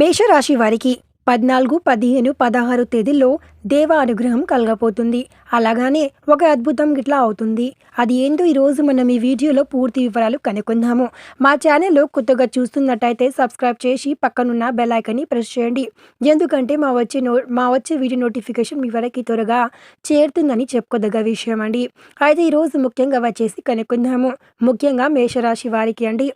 మేషరాశి వారికి పద్నాలుగు పదిహేను పదహారు తేదీల్లో దేవ అనుగ్రహం కలగపోతుంది అలాగానే ఒక అద్భుతం గిట్లా అవుతుంది. అది ఏందో ఈరోజు మనం ఈ వీడియోలో పూర్తి వివరాలు కనుక్కుందాము. మా ఛానల్లో కొత్తగా చూస్తున్నట్టయితే సబ్స్క్రైబ్ చేసి పక్కనున్న బెలైకన్ని ప్రెస్ చేయండి. ఎందుకంటే మా వచ్చే నో మా వచ్చే వీడియో నోటిఫికేషన్ మీ వరకు త్వరగా చేరుతుందని చెప్పుకోదగ్గ విషయం అండి. అయితే ఈరోజు ముఖ్యంగా వచ్చేసి కనుక్కుందాము. ముఖ్యంగా మేషరాశి వారికి అండి.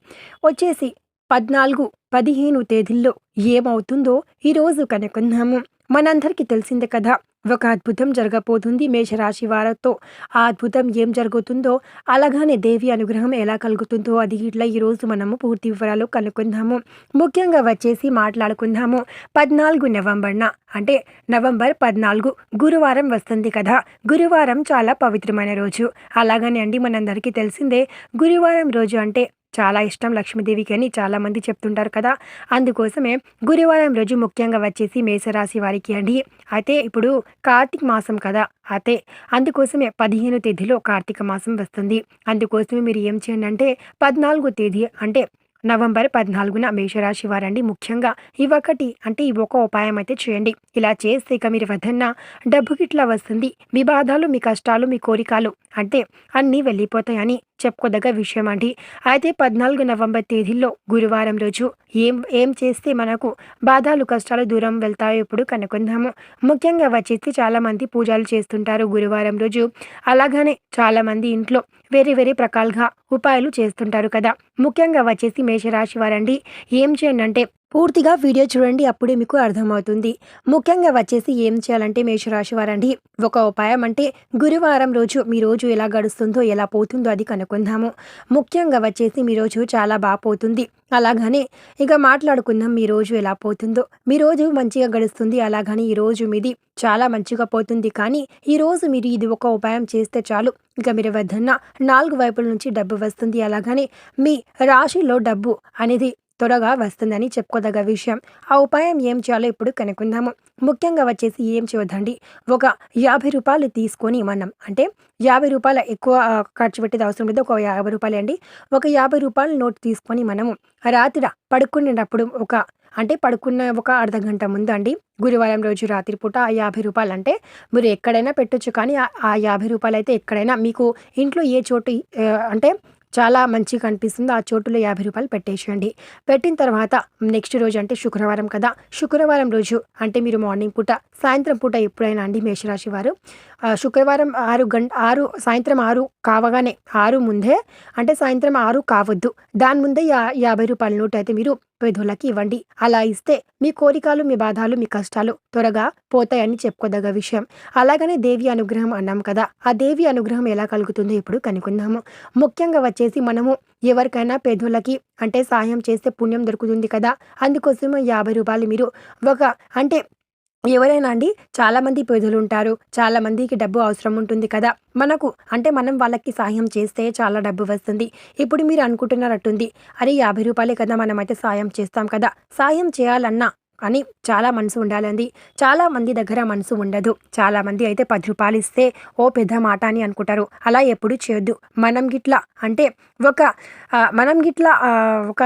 వచ్చేసి పద్నాలుగు పదిహేను తేదీల్లో ఏమవుతుందో ఈరోజు కనుక్కుందాము. మనందరికీ తెలిసిందే కదా ఒక అద్భుతం జరగబోతుంది మేషరాశి వారితో. ఆ అద్భుతం ఏం జరుగుతుందో అలాగానే దేవి అనుగ్రహం ఎలా కలుగుతుందో అది ఇట్లా ఈరోజు మనము పూర్తి వివరాలు కనుక్కుందాము. ముఖ్యంగా వచ్చేసి మాట్లాడుకుందాము. పద్నాలుగు నవంబర్న అంటే నవంబర్ పద్నాలుగు గురువారం వస్తుంది కదా. గురువారం చాలా పవిత్రమైన రోజు. అలాగనే అండి మనందరికీ తెలిసిందే గురువారం రోజు అంటే చాలా ఇష్టం లక్ష్మీదేవికి అని చాలామంది చెప్తుంటారు కదా. అందుకోసమే గురువారం రోజు ముఖ్యంగా వచ్చేసి మేషరాశి వారికి అండి. అయితే ఇప్పుడు కార్తీక మాసం కదా. అయితే అందుకోసమే పదిహేను తేదీలో కార్తీక మాసం వస్తుంది. అందుకోసమే మీరు ఏం చేయండి అంటే పద్నాలుగో తేదీ అంటే నవంబర్ పద్నాలుగున మేషరాశి వారండి. ముఖ్యంగా ఇవ్వకటి అంటే ఈ ఒక ఉపాయం అయితే చేయండి. ఇలా చేస్తే ఇక మీరు వదన్న డబ్బు గిట్లా వస్తుంది. మీ బాధలు మీ కష్టాలు మీ కోరికలు అంటే అన్నీ వెళ్ళిపోతాయని చెప్పుకోదగ్గ విషయం అండి. అయితే పద్నాలుగు నవంబర్ తేదీల్లో గురువారం రోజు ఏం ఏం చేస్తే మనకు బాధలు కష్టాలు దూరం వెళ్తాయో ఇప్పుడు కనుక్కుందాము. ముఖ్యంగా వచ్చేసి చాలామంది పూజలు చేస్తుంటారు గురువారం రోజు. అలాగనే చాలామంది ఇంట్లో వేరే వేరే ప్రకాలుగా ఉపాయాలు చేస్తుంటారు కదా. ముఖ్యంగా వచ్చేసి మేషరాశి వారండి. ఏం చేయండి అంటే పూర్తిగా వీడియో చూడండి అప్పుడే మీకు అర్థమవుతుంది. ముఖ్యంగా వచ్చేసి ఏం చేయాలంటే మేషరాశి వారండి. ఒక ఉపాయం అంటే గురువారం రోజు మీ రోజు ఎలా గడుస్తుందో ఎలా పోతుందో అది కనుక్కుందాము. ముఖ్యంగా వచ్చేసి మీ రోజు చాలా బాగా పోతుంది. అలాగనే ఇక మాట్లాడుకుందాం మీ రోజు ఎలా పోతుందో. మీ రోజు మంచిగా గడుస్తుంది అలాగని ఈ రోజు మీది చాలా మంచిగా పోతుంది. కానీ ఈ రోజు మీరు ఇది ఒక ఉపాయం చేస్తే చాలు. ఇక మీరు వద్దన్న నాలుగు వైపుల నుంచి డబ్బు వస్తుంది అలాగని మీ రాశిలో డబ్బు అనేది త్వరగా వస్తుందని చెప్పుకోదగ్గ విషయం. ఆ ఉపాయం ఏం చేయాలో ఇప్పుడు కనుక్కుందాము. ముఖ్యంగా వచ్చేసి ఏం చేయొద్దండి? ఒక యాభై రూపాయలు తీసుకొని మనం అంటే యాభై రూపాయల ఎక్కువ ఖర్చు పెట్టేది అవసరం లేదు ఒక యాభై రూపాయలు అండి. ఒక యాభై రూపాయల నోట్ తీసుకొని మనము రాత్రి పడుకునేటప్పుడు ఒక అంటే పడుకున్న ఒక అర్ధ గంట ముందు అండి గురువారం రోజు రాత్రి పూట ఆ యాభై రూపాయలు అంటే మీరు ఎక్కడైనా పెట్టొచ్చు కానీ ఆ- యాభై రూపాయలు అయితే ఎక్కడైనా మీకు ఇంట్లో ఏ చోటు అంటే చాలా మంచిగా అనిపిస్తుంది. ఆ చోటులో యాభై రూపాయలు పెట్టేసేయండి. పెట్టిన తర్వాత నెక్స్ట్ రోజు అంటే శుక్రవారం కదా. శుక్రవారం రోజు అంటే మీరు మార్నింగ్ పూట సాయంత్రం పూట ఎప్పుడైనా అండి మేషరాశి వారు? శుక్రవారం ఆరు గంట ఆరు సాయంత్రం ఆరు కావగానే ఆరు ముందే అంటే సాయంత్రం ఆరు కావద్దు. దాని ముందే యా యాభై రూపాయల నోట్ అయితే మీరు పేదోళ్ళకి ఇవ్వండి. అలా ఇస్తే మీ కోరికలు మీ బాధలు మీ కష్టాలు త్వరగా పోతాయని చెప్పుకోదగ్గ విషయం. అలాగనే దేవి అనుగ్రహం అన్నాం కదా ఆ దేవి అనుగ్రహం ఎలా కలుగుతుందో ఇప్పుడు కనుక్కుందాము. ముఖ్యంగా వచ్చేసి మనము ఎవరికైనా పేదోళ్ళకి అంటే సాయం చేస్తే పుణ్యం దొరుకుతుంది కదా అందుకోసం యాభై రూపాయలు మీరు ఒక అంటే ఎవరైనా అండి చాలామంది పేదలు ఉంటారు చాలా మందికి డబ్బు అవసరం ఉంటుంది కదా. మనకు అంటే మనం వాళ్ళకి సాయం చేస్తే చాలా డబ్బు వస్తుంది. ఇప్పుడు మీరు అనుకుంటున్నారట్టుంది అరే యాభై రూపాయలే కదా మనమైతే సాయం చేస్తాం కదా. సాయం చేయాలన్నా అని చాలా మనసు ఉండాలండి. చాలా మంది దగ్గర మనసు ఉండదు. చాలా మంది అయితే పది రూపాయలు ఇస్తే ఓ పెద్ద మాట అని అనుకుంటారు. అలా ఎప్పుడు చేయొద్దు. మనం గిట్లా అంటే ఒక మనం గిట్లా ఒక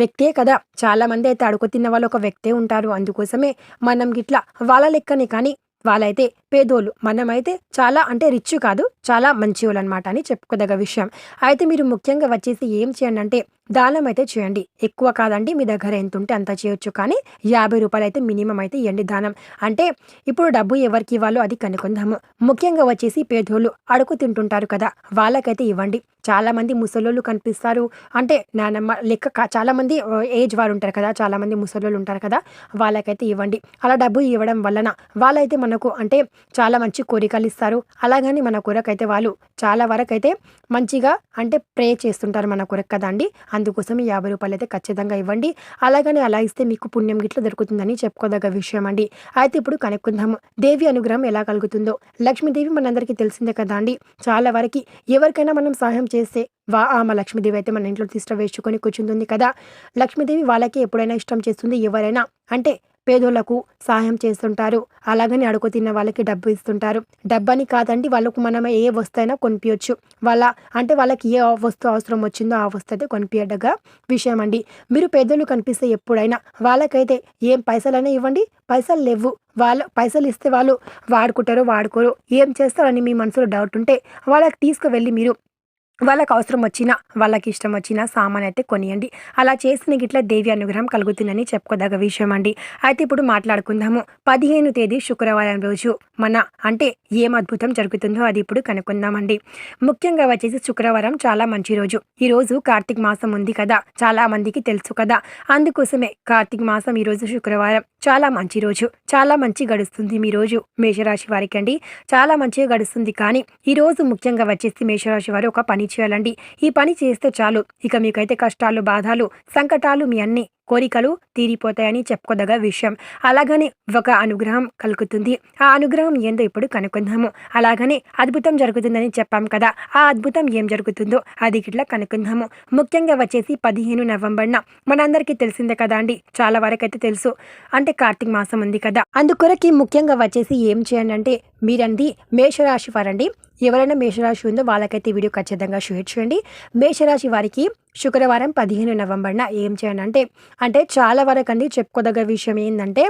వ్యక్తే కదా. చాలా మంది అయితే అడుగు తిన్న వాళ్ళు ఒక వ్యక్తే ఉంటారు. అందుకోసమే మనం గిట్లా వాళ్ళ లెక్కనే కానీ వాళ్ళైతే పేదోళ్ళు. మనమైతే చాలా అంటే రిచ్ కాదు. చాలా మంచివాళ్ళు అనమాట అని చెప్పుకోదగ్గ విషయం. అయితే మీరు ముఖ్యంగా వచ్చేసి ఏం చేయండి అంటే దానం అయితే చేయండి. ఎక్కువ కాదండి మీ దగ్గర ఎంత ఉంటే అంత చేయొచ్చు. కానీ యాభై రూపాయలు అయితే మినిమం అయితే ఇవ్వండి దానం. అంటే ఇప్పుడు డబ్బు ఎవరికి ఇవ్వాలో అది కనుక్కుందాము. ముఖ్యంగా వచ్చేసి పేదోళ్ళు అడుగు తింటుంటారు కదా వాళ్ళకైతే ఇవ్వండి. చాలా మంది ముసలోళ్ళు కనిపిస్తారు. అంటే నానమ్మ లెక్క చాలామంది చాలా మంది ఏజ్ వారు ఉంటారు కదా చాలా మంది ముసలోళ్ళు ఉంటారు కదా వాళ్ళకైతే ఇవ్వండి. అలా డబ్బు ఇవ్వడం వలన వాళ్ళైతే మనకు అంటే చాలా మంచి కోరికలు ఇస్తారు. అలాగని మన కొరకైతే వాళ్ళు చాలా వరకు అయితే మంచిగా అంటే ప్రే చేస్తుంటారు మన కొరకు కదా అండి అందుకోసం ఈ యాభై రూపాయలు అయితే ఖచ్చితంగా ఇవ్వండి. అలాగని అలా ఇస్తే మీకు పుణ్యం గిట్ల దొరుకుతుందని చెప్పుకోదగ్గ విషయం అండి అయితే ఇప్పుడు కనుక్కుందాము దేవి అనుగ్రహం ఎలా కలుగుతుందో. లక్ష్మీదేవి మనందరికీ తెలిసిందే కదా అండి. చాలా వరకు ఎవరికైనా మనం సహాయం చేస్తే వా ఆమె లక్ష్మీదేవి అయితే మన ఇంట్లో తీసుకువేసుకొని వేసుకొని కూర్చుంటుంది కదా. లక్ష్మీదేవి వాళ్ళకి ఎప్పుడైనా ఇష్టం చేస్తుంది ఎవరైనా. అంటే పేదోళ్ళకు సహాయం చేస్తుంటారు. అలాగని అడుగు తిన్న వాళ్ళకి డబ్బు ఇస్తుంటారు. డబ్బని కాదండి వాళ్ళకు మనం ఏ వస్తైనా కొనిపించచ్చు వాళ్ళ అంటే వాళ్ళకి ఏ వస్తువు అవసరం వచ్చిందో ఆ వస్తువు అయితే కొనిపించడగా విషయం అండి. మీరు పేదోళ్ళు కనిపిస్తే ఎప్పుడైనా వాళ్ళకైతే ఏం పైసలైనా ఇవ్వండి. పైసలు లేవు. వాళ్ళు పైసలు ఇస్తే వాళ్ళు వాడుకుంటారో వాడుకోరు. ఏం చేస్తారని మీ మనసులో డౌట్ ఉంటే వాళ్ళకి తీసుకువెళ్ళి మీరు వాళ్ళకి అవసరం వచ్చినా వాళ్ళకి ఇష్టం వచ్చినా సామాన్ అయితే కొనియండి. అలా చేసిన గిట్ల దేవి అనుగ్రహం కలుగుతుందని చెప్పుకోదగ్గ విషయం అండి అయితే ఇప్పుడు మాట్లాడుకుందాము. పదిహేను తేదీ శుక్రవారం రోజు మన అంటే ఏం అద్భుతం జరుగుతుందో అది ఇప్పుడు కనుక్కుందామండి. ముఖ్యంగా వచ్చేసి శుక్రవారం చాలా మంచి రోజు. ఈ రోజు కార్తీక మాసం ఉంది కదా చాలా మందికి తెలుసు కదా. అందుకోసమే కార్తీక మాసం ఈ రోజు శుక్రవారం చాలా మంచి రోజు. చాలా మంచి గడుస్తుంది మీ రోజు మేషరాశి వారికి అండి చాలా మంచిగా గడుస్తుంది కానీ ఈ రోజు ముఖ్యంగా వచ్చేసి మేషరాశి వారు ఒక పని చేయాలండి. ఈ పని చేస్తే చాలు. ఇక మీకైతే కష్టాలు బాధలు సంకటాలు మీ అన్ని కోరికలు తీరిపోతాయని చెప్పుకోదగ విషయం. అలాగని ఒక అనుగ్రహం కలుగుతుంది. ఆ అనుగ్రహం ఏందో ఇప్పుడు కనుక్కుందాము. అలాగని అద్భుతం జరుగుతుందని చెప్పాం కదా. ఆ అద్భుతం ఏం జరుగుతుందో అది ఇట్లా కనుక్కుందాము. ముఖ్యంగా వచ్చేసి పదిహేను నవంబర్న మనందరికీ తెలిసిందే కదా అండి. చాలా వరకైతే తెలుసు. అంటే కార్తీక మాసం ఉంది కదా. అందుకొరకి ముఖ్యంగా వచ్చేసి ఏం చేయండి అంటే మీరండి మేషరాశి వారండి. ఎవరైనా మేషరాశి ఉందో వాళ్ళకైతే వీడియో ఖచ్చితంగా షేర్ చేయండి. మేషరాశి వారికి శుక్రవారం పదిహేను నవంబర్న ఏం చేయండి అంటే అంటే చాలా వరకు అండి చెప్పుకోదగ్గ విషయం ఏంటంటే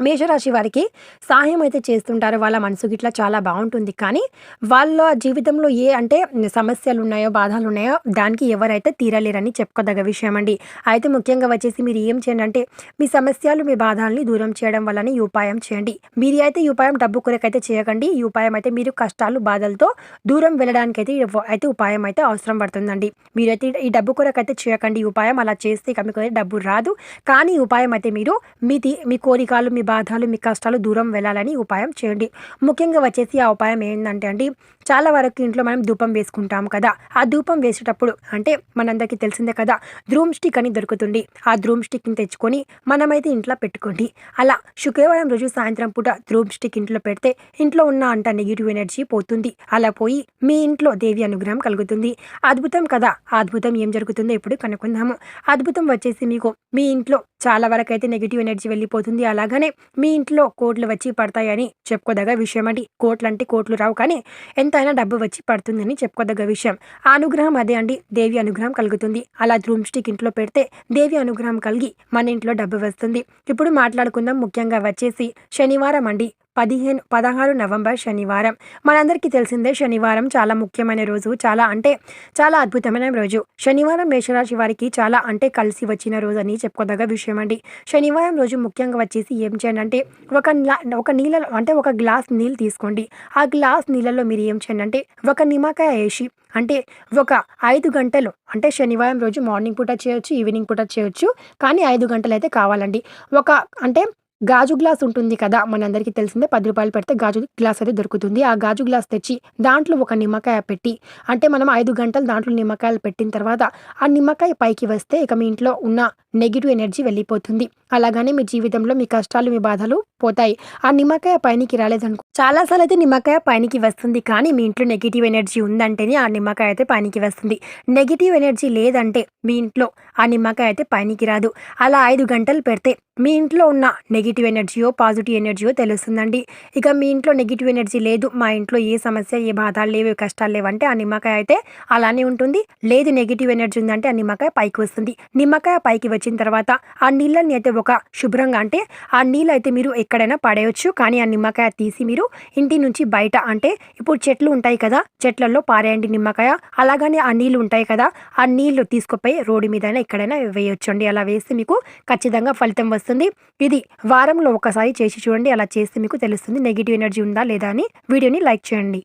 మేషరాశి వారికి సహాయం అయితే చేస్తుంటారు. వాళ్ళ మనసు గిట్లా చాలా బాగుంటుంది. కానీ వాళ్ళ జీవితంలో ఏ అంటే సమస్యలు ఉన్నాయో బాధలు ఉన్నాయో దానికి ఎవరైతే తీరలేరని చెప్పుకోదగ్గ విషయం అండి. అయితే ముఖ్యంగా వచ్చేసి మీరు ఏం చేయండి అంటే మీ సమస్యలు మీ బాధల్ని దూరం చేయడం వల్లనే ఈ ఉపాయం చేయండి. మీరు అయితే ఈ ఉపాయం డబ్బు కొరకైతే చేయకండి. ఈ ఉపాయం అయితే మీరు కష్టాలు బాధలతో దూరం వెళ్ళడానికి అయితే అయితే ఉపాయం అయితే అవసరం పడుతుందండి. మీరైతే ఈ డబ్బు కొరకైతే చేయకండి. ఈ ఉపాయం అలా చేస్తే ఇక మీకు డబ్బు రాదు. కానీ ఈ ఉపాయం అయితే మీరు మీ తి- మీ కోరికలు మీ బాధలు మీ కష్టాలు దూరం వెళ్ళాలని ఉపాయం చేయండి. ముఖ్యంగా వచ్చేసి ఆ ఉపాయం ఏంటంటే అండి చాలా వరకు ఇంట్లో మనం ధూపం వేసుకుంటాం కదా. ఆ ధూపం వేసేటప్పుడు అంటే మనందరికీ తెలిసిందే కదా ధ్రూమ్ స్టిక్ అని దొరుకుతుంది. ఆ ధ్రూమ్ స్టిక్ని తెచ్చుకొని మనమైతే ఇంట్లో పెట్టుకోండి. అలా శుక్రవారం రోజు సాయంత్రం పూట ధ్రూమ్ స్టిక్ ఇంట్లో పెడితే ఇంట్లో ఉన్న అంట నెగిటివ్ ఎనర్జీ పోతుంది. అలా పోయి మీ ఇంట్లో దేవి అనుగ్రహం కలుగుతుంది. అద్భుతం కదా. అద్భుతం ఏం జరుగుతుందో ఇప్పుడు కనుక్కుందాము. అద్భుతం వచ్చేసి మీకు మీ ఇంట్లో చాలా వరకు అయితే నెగిటివ్ ఎనర్జీ వెళ్ళిపోతుంది. అలాగనే మీ ఇంట్లో కోట్లు వచ్చి పడతాయని చెప్పుకోదగ్గ విషయం అండి. కోట్లు అంటే కోట్లు రావు కానీ ఎంత ఎంతైనా డబ్బు వచ్చి పడుతుందని చెప్పుకోదగ్గ విషయం. ఆ అనుగ్రహం అదే అండి. దేవి అనుగ్రహం కలుగుతుంది. అలా ధ్రూమ్ స్టిక్ ఇంట్లో పెడితే దేవి అనుగ్రహం కలిగి మన ఇంట్లో డబ్బు వస్తుంది. ఇప్పుడు మాట్లాడుకుందాం. ముఖ్యంగా వచ్చేసి శనివారం అండి. పదిహేను పదహారు నవంబర్ శనివారం. మనందరికీ తెలిసిందే శనివారం చాలా ముఖ్యమైన రోజు చాలా అంటే చాలా అద్భుతమైన రోజు. శనివారం మేషరాశి వారికి చాలా అంటే కలిసి వచ్చిన రోజు అని చెప్పుకోదగ్గ విషయం అండి. శనివారం రోజు ముఖ్యంగా వచ్చేసి ఏం చేయండి అంటే ఒక ఒక నీళ్ళ అంటే ఒక గ్లాస్ నీళ్ళు తీసుకోండి. ఆ గ్లాస్ నీళ్ళలో మీరు ఏం చేయండి అంటే ఒక నిమ్మకాయ వేసి అంటే ఒక ఐదు గంటలు అంటే శనివారం రోజు మార్నింగ్ పూట చేయొచ్చు ఈవినింగ్ పూట చేయొచ్చు కానీ ఐదు గంటలు అయితే కావాలండి. ఒక అంటే గాజు గ్లాస్ ఉంటుంది కదా మనందరికీ తెలిసిందే పది రూపాయలు పెడితే గాజు గ్లాస్ అయితే దొరుకుతుంది. ఆ గాజు గ్లాస్ తెచ్చి దాంట్లో ఒక నిమ్మకాయ పెట్టి అంటే మనం ఐదు గంటలు దాంట్లో నిమ్మకాయలు పెట్టిన తర్వాత ఆ నిమ్మకాయ పైకి వస్తే ఇక మీ ఇంట్లో ఉన్న నెగిటివ్ ఎనర్జీ వెళ్ళిపోతుంది. అలాగనే మీ జీవితంలో మీ కష్టాలు మీ బాధలు పోతాయి. ఆ నిమ్మకాయ పైనకి రాలేదనుకో చాలాసార్లు అయితే నిమ్మకాయ పైనకి వస్తుంది కానీ మీ ఇంట్లో నెగిటివ్ ఎనర్జీ ఉందంటేనే ఆ నిమ్మకాయ అయితే పైనకి వస్తుంది. నెగిటివ్ ఎనర్జీ లేదంటే మీ ఇంట్లో ఆ నిమ్మకాయ అయితే పైనకి రాదు. అలా ఐదు గంటలు పెడితే మీ ఇంట్లో ఉన్న నెగిటివ్ ఎనర్జీయో పాజిటివ్ ఎనర్జీయో తెలుస్తుందండి. ఇక మీ ఇంట్లో నెగిటివ్ ఎనర్జీ లేదు మా ఇంట్లో ఏ సమస్య ఏ బాధలు లేవు కష్టాలు లేవంటే ఆ నిమ్మకాయ అయితే అలానే ఉంటుంది. లేదు నెగిటివ్ ఎనర్జీ ఉందంటే ఆ నిమ్మకాయ పైకి వస్తుంది. నిమ్మకాయ పైకి వచ్చిన తర్వాత ఆ నీళ్ళని అయితే ఒక శుభ్రంగా అంటే ఆ నీళ్ళు అయితే మీరు ఎక్కడైనా పడేయచ్చు కానీ ఆ నిమ్మకాయ తీసి మీరు ఇంటి నుంచి బయట. అంటే ఇప్పుడు చెట్లు ఉంటాయి కదా చెట్లలో పారేయండి నిమ్మకాయ. అలాగనే ఆ నీళ్ళు ఉంటాయి కదా ఆ నీళ్ళు తీసుకుపోయి రోడ్డు మీద ఎక్కడైనా వేయొచ్చండి. అలా వేస్తే మీకు ఖచ్చితంగా ఫలితం వస్తుంది. ఇది వారంలో ఒకసారి చేసి చూడండి అలా చేస్తే మీకు తెలుస్తుంది నెగిటివ్ ఎనర్జీ ఉందా లేదా అని. వీడియోని లైక్ చేయండి.